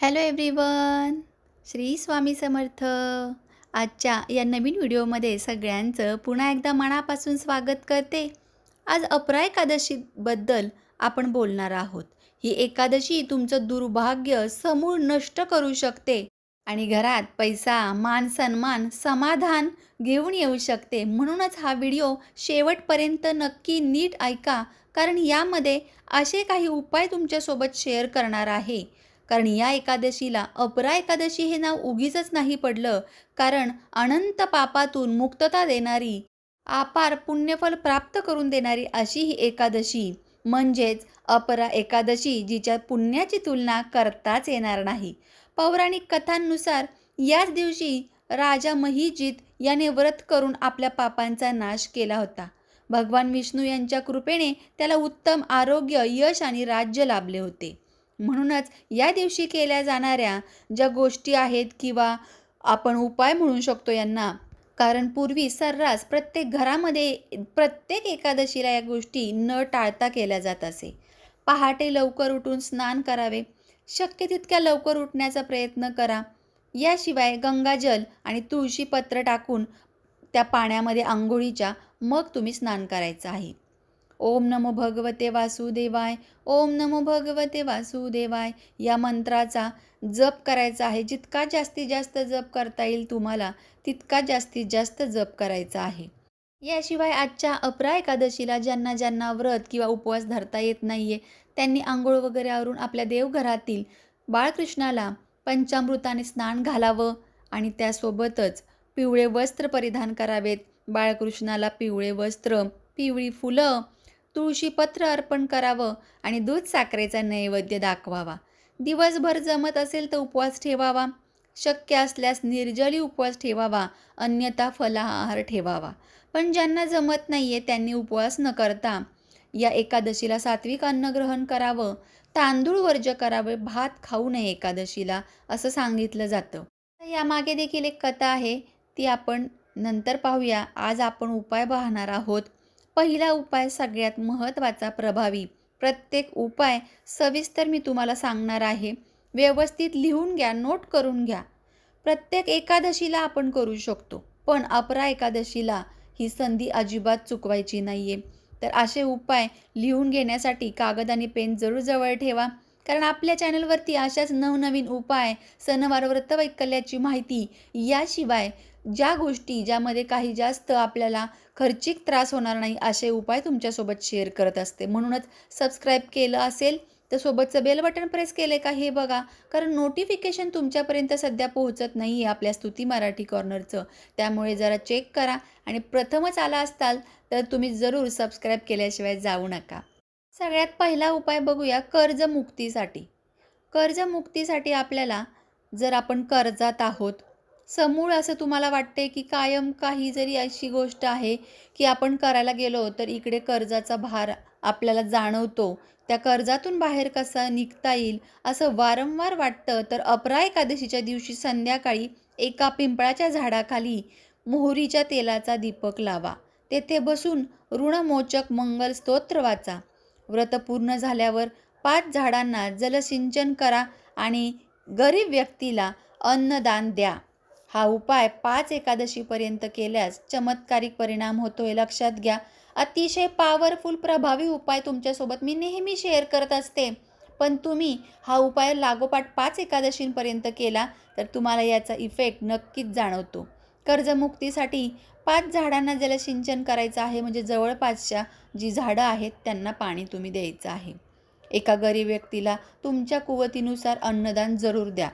Hello everyone Shri Swami Samarth. आजच्या या नवीन व्हिडिओमध्ये सगळ्यांचं पुन्हा एकदा मनापासून स्वागत करते. आज अपरा एकादशीबद्दल आपण बोलणार आहोत. ही एकादशी तुमचं दुर्भाग्य समूळ नष्ट करू शकते आणि घरात पैसा मान सन्मान समाधान घेऊन येऊ शकते. म्हणूनच हा व्हिडिओ शेवटपर्यंत नक्की नीट ऐका कारण यामध्ये असे काही उपाय तुमच्यासोबत शेअर करणार आहे. कारण या एकादशीला अपरा एकादशी हे नाव उगीचच नाही पडलं. कारण अनंत पापातून मुक्तता देणारी आपार पुण्यफल प्राप्त करून देणारी अशी ही एकादशी. म्हणजेच अपरा एकादशी जिच्या पुण्याची तुलना करताच येणार नाही. पौराणिक कथांनुसार याच दिवशी राजा महिजित याने व्रत करून आपल्या पापांचा नाश केला होता. भगवान विष्णू यांच्या कृपेने त्याला उत्तम आरोग्य यश आणि राज्य लाभले होते. म्हणूनच या दिवशी केल्या जाणाऱ्या ज्या गोष्टी आहेत किंवा आपण उपाय म्हणू शकतो यांना कारण पूर्वी सर्रास प्रत्येक घरामध्ये प्रत्येक एकादशीला या गोष्टी न टाळता केल्या जात असे. पहाटे लवकर उठून स्नान करावे शक्य तितक्या लवकर उठण्याचा प्रयत्न करा. याशिवाय गंगाजल आणि तुळशी पत्र टाकून त्या पाण्यामध्ये आंघोळीच्या मग तुम्ही स्नान करायचं आहे. ओम नमो भगवते वासुदेवाय ओम नमो भगवते वासुदेवाय. या मंत्राचा जप करायचा आहे. जितका जास्तीत जास्त जप करता येईल तुम्हाला तितका जास्तीत जास्त जप करायचा आहे. याशिवाय आजच्या अपरा एकादशीला ज्यांना ज्यांना व्रत किंवा उपवास धरता येत नाही आहे त्यांनी आंघोळ वगैरे आवरून आपल्या देवघरातील बाळकृष्णाला पंचामृताने स्नान घालावं आणि त्यासोबतच पिवळे वस्त्र परिधान करावेत. बाळकृष्णाला पिवळे वस्त्र पिवळी फुलं तुळशीपत्र अर्पण करावं आणि दूध साखरेचा नैवेद्य दाखवावा. दिवसभर जमत असेल तर उपवास ठेवावा. शक्य असल्यास निर्जली उपवास ठेवावा. अन्यथा फलाहार ठेवावा. पण ज्यांना जमत नाही आहे त्यांनी उपवास न करता या एकादशीला सात्विक अन्न ग्रहण करावं. तांदूळ वर्ज करावे. भात खाऊ नये एकादशीला असं सांगितलं जातं. यामागे देखील एक कथा आहे. ती आपण नंतर पाहूया. आज आपण उपाय पाहणार आहोत. पहिला उपाय सगळ्यात महत्त्वाचा प्रभावी. प्रत्येक उपाय सविस्तर मी तुम्हाला सांगणार आहे. व्यवस्थित लिहून घ्या नोट करून घ्या. प्रत्येक एकादशीला आपण करू शकतो पण अपरा एकादशीला ही संधी अजिबात चुकवायची नाही आहे तर असे उपाय लिहून घेण्यासाठी कागद आणि पेन जरूर जवळ ठेवा. कारण आपल्या चॅनलवरती अशाच नवनवीन उपाय सणवार व्रतवैकल्याची माहिती याशिवाय ज्या गोष्टी ज्यामध्ये काही जास्त आपल्याला खर्चिक त्रास होणार नाही असे उपाय तुमच्यासोबत शेअर करत असते. म्हणूनच सबस्क्राईब केलं असेल तर सोबतचं बेल बटन प्रेस केले का हे बघा. कारण नोटिफिकेशन तुमच्यापर्यंत सध्या पोहोचत नाही आहे आपल्या स्तुती मराठी कॉर्नरचं त्यामुळे जरा चेक करा आणि प्रथमच आला असताल तर तुम्ही जरूर सबस्क्राईब केल्याशिवाय जाऊ नका. सगळ्यात पहिला उपाय बघूया कर्जमुक्तीसाठी. कर्जमुक्तीसाठी आपल्याला जर आपण कर्जात आहोत समूळ असं तुम्हाला वाटते की कायम काही जरी अशी गोष्ट आहे की आपण करायला गेलो तर इकडे कर्जाचा भार आपल्याला जाणवतो. त्या कर्जातून बाहेर कसा निघता येईल असं वारंवार वाटतं. तर अपरा एकादशीच्या दिवशी संध्याकाळी एका पिंपळाच्या झाडाखाली मोहरीच्या तेलाचा दीपक लावा. तेथे बसून ऋणमोचक मंगल स्तोत्र वाचा. व्रत पूर्ण झाल्यावर पाच झाडांना जलसिंचन करा आणि गरीब व्यक्तीला अन्नदान द्या. हा उपाय पाच एकादशीपर्यंत केल्यास चमत्कारिक परिणाम होतो हे लक्षात घ्या. अतिशय पॉवरफुल प्रभावी उपाय तुमच्यासोबत मी नेहमी शेअर करत असते. पण तुम्ही हा उपाय लागोपाठ पाच एकादशींपर्यंत केला तर तुम्हाला याचा इफेक्ट नक्कीच जाणवतो. कर्जमुक्तीसाठी पाच झाडांना जलसिंचन करायचं आहे. म्हणजे जवळपासच्या जी झाडं आहेत त्यांना पाणी तुम्ही द्यायचं आहे. एका गरीब व्यक्तीला तुमच्या कुवतीनुसार अन्नदान जरूर द्या.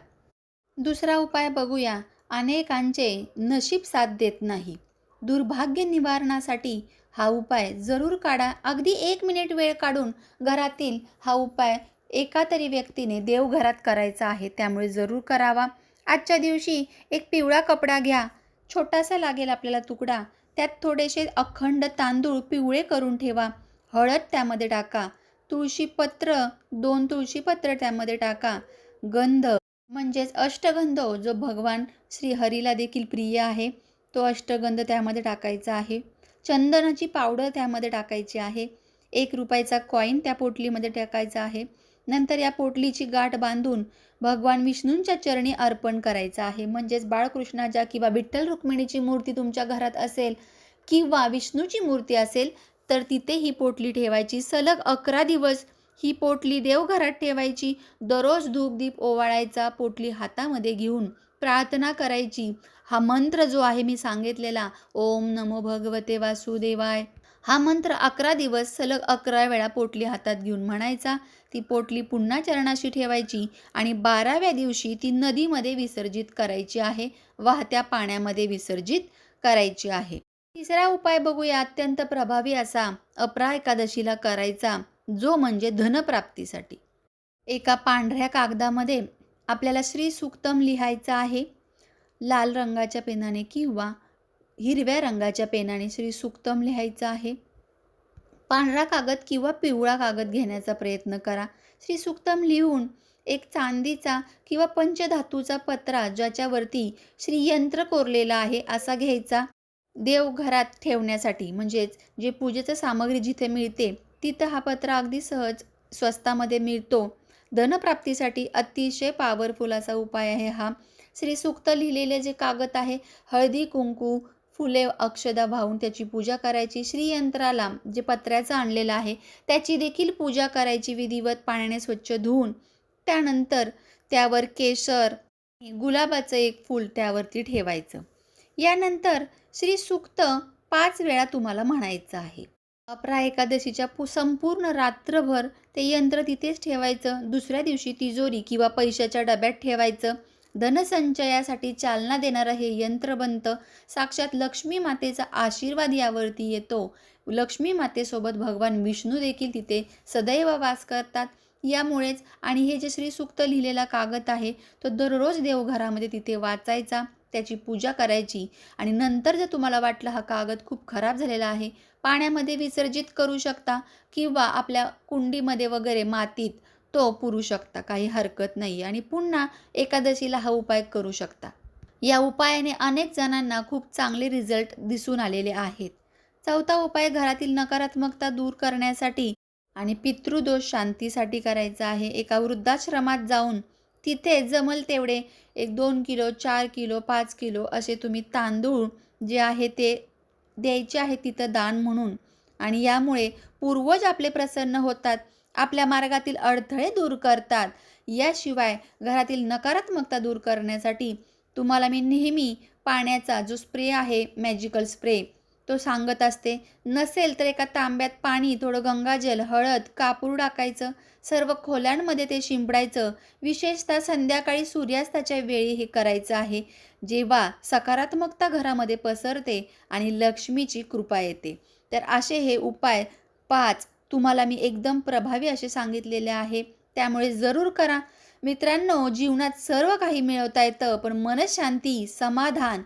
दुसरा उपाय बघूया. अनेकांचे नशीब साथ देत नाही. दुर्भाग्य निवारणासाठी हा उपाय जरूर काढा. अगदी एक मिनिट वेळ काढून घरातील हा उपाय एका तरी व्यक्तीने देवघरात करायचा आहे त्यामुळे जरूर करावा. आजच्या दिवशी एक पिवळा कपडा घ्या. छोटासा लागेल आपल्याला तुकडा. त्यात थोडेसे अखंड तांदूळ पिवळे करून ठेवा. हळद त्यामध्ये टाका. तुळशीपत्र दोन तुळशीपत्र त्यामध्ये टाका. गंध म्हणजेच अष्टगंध जो भगवान श्रीहरीला देखील प्रिय आहे तो अष्टगंध त्यामध्ये टाकायचा आहे. चंदनाची पावडर त्यामध्ये टाकायची आहे. एक रुपयाचा कॉईन त्या पोटलीमध्ये टाकायचा आहे. नंतर या पोटलीची गाठ बांधून भगवान विष्णूंच्या चरणी अर्पण करायचा आहे. म्हणजेच बाळकृष्णाच्या किंवा विठ्ठल रुक्मिणीची मूर्ती तुमच्या घरात असेल किंवा विष्णूची मूर्ती असेल तर तिथे ही पोटली ठेवायची. सलग अकरा दिवस ही पोटली देवघरात ठेवायची. दररोज धूपदीप ओवाळायचा पोटली हातामध्ये घेऊन प्रार्थना करायची. हा मंत्र जो आहे मी सांगितलेला ओम नमो भगवते वासुदेवाय. हा मंत्र अकरा दिवस सलग अकरा वेळा पोटली हातात घेऊन म्हणायचा. ती पोटली पुन्हा चरणाशी ठेवायची आणि बाराव्या दिवशी ती नदीमध्ये विसर्जित करायची आहे वाहत्या पाण्यामध्ये विसर्जित करायची आहे. तिसरा उपाय बघूया अत्यंत प्रभावी असा. अपरा एकादशीला करायचा. जो म्हणजे धनप्राप्तीसाठी. एका पांढऱ्या कागदामध्ये आपल्याला श्री सुक्तम लिहायचं आहे. लाल रंगाच्या पेनाने किंवा हिरव्या रंगाच्या पेनाने श्री सुक्तम लिहायचं आहे. पांढरा कागद किंवा पिवळा कागद घेण्याचा प्रयत्न करा. श्री सुक्तम लिहून एक चांदीचा किंवा पंचधातूचा पत्रा ज्याच्यावरती श्रीयंत्र कोरलेला आहे असा घ्यायचा. देवघरात ठेवण्यासाठी म्हणजेच जे पूजेचं सामग्री जिथे मिळते तिथं हा पत्रा अगदी सहज स्वस्तामध्ये मिळतो. धनप्राप्तीसाठी अतिशय पॉवरफुल असा उपाय आहे हा. श्री सुक्त लिहिलेले जे कागद आहे हळदी कुंकू फुले अक्षदा वाहून त्याची पूजा करायची श्रीयंत्राला जे पत्र्याचं आणलेलं आहे त्याची देखील पूजा करायची विधिवत पाण्याने स्वच्छ धुवून त्यानंतर त्यावर केशर गुलाबाचं एक फूल त्यावरती ठेवायचं. यानंतर श्री सुक्त पाच वेळा तुम्हाला म्हणायचं आहे. अपरा एकादशीच्या पु संपूर्ण रात्रभर ते यंत्र तिथेच ठेवायचं. दुसऱ्या दिवशी तिजोरी किंवा पैशाच्या डब्यात ठेवायचं. धनसंचयासाठी चालना देणारं हे यंत्र बनतं. साक्षात लक्ष्मी मातेचा आशीर्वाद यावरती येतो. लक्ष्मी मातेसोबत भगवान विष्णू देखील तिथे सदैव वास करतात. यामुळेच आणि हे जे श्रीसुक्त लिहिलेला कागद आहे तो दररोज देवघरामध्ये तिथे वाचायचा. त्याची पूजा करायची आणि नंतर जर तुम्हाला वाटलं हा कागद खूप खराब झालेला आहे पाण्यामध्ये विसर्जित करू शकता किंवा आपल्या कुंडीमध्ये वगैरे मातीत तो पुरू शकता काही हरकत नाही आणि पुन्हा एकादशीला हा उपाय करू शकता. या उपायाने अनेक जणांना खूप चांगले रिझल्ट दिसून आलेले आहेत. चौथा उपाय घरातील नकारात्मकता दूर करण्यासाठी आणि पितृदोष शांतीसाठी करायचा आहे. एका वृद्धाश्रमात जाऊन तिथे जमल तेवढे एक दोन किलो चार किलो पाच किलो असे तुम्ही तांदूळ जे आहे ते द्यायचे आहे तिथं दान म्हणून. आणि यामुळे पूर्वज आपले प्रसन्न होतात आपल्या मार्गातील अडथळे दूर करतात. याशिवाय घरातील नकारात्मकता दूर करण्यासाठी तुम्हाला मी नेहमी पाण्याचा जो स्प्रे आहे मॅजिकल स्प्रे तो सांगत असते नसेल तर एका तांब्यात पाणी थोडं गंगाजल हळद कापूर टाकायचं सर्व खोल्यांमध्ये ते शिंपडायचं. विशेषतः संध्याकाळी सूर्यास्ताच्या वेळी हे करायचं आहे. जेव्हा सकारात्मकता घरामध्ये पसरते आणि लक्ष्मीची कृपा येते. तर असे हे उपाय पाच तुम्हाला मी एकदम प्रभावी असे सांगितलेले आहे. त्यामुळे जरूर करा. मित्रांनो जीवनात सर्व काही मिळवता येतं पण मनशांती समाधान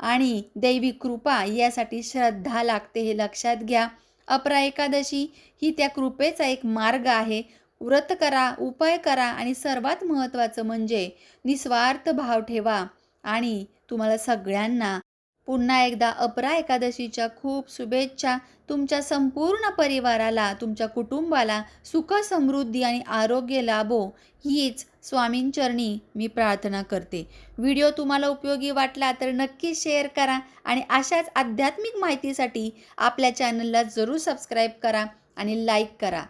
आणि दैवी कृपा यासाठी श्रद्धा लागते हे लक्षात घ्या. अपरा एकादशी ही त्या कृपेचा एक मार्ग आहे. व्रत करा उपाय करा आणि सर्वात महत्त्वाचं म्हणजे निस्वार्थ भाव ठेवा. आणि तुम्हाला सगळ्यांना पुन्हा एकदा अपरा एकादशीच्या खूप शुभेच्छा तुमच्या संपूर्ण परिवाराला तुमच्या कुटुंबाला सुख समृद्धी आणि आरोग्य लाभो हीच स्वामींचरणी मी प्रार्थना करते. व्हिडिओ तुम्हाला उपयोगी वाटला तर नक्की शेअर करा आणि अशाच आध्यात्मिक माहितीसाठी आपल्या चॅनलला जरूर सबस्क्राईब करा आणि लाईक करा.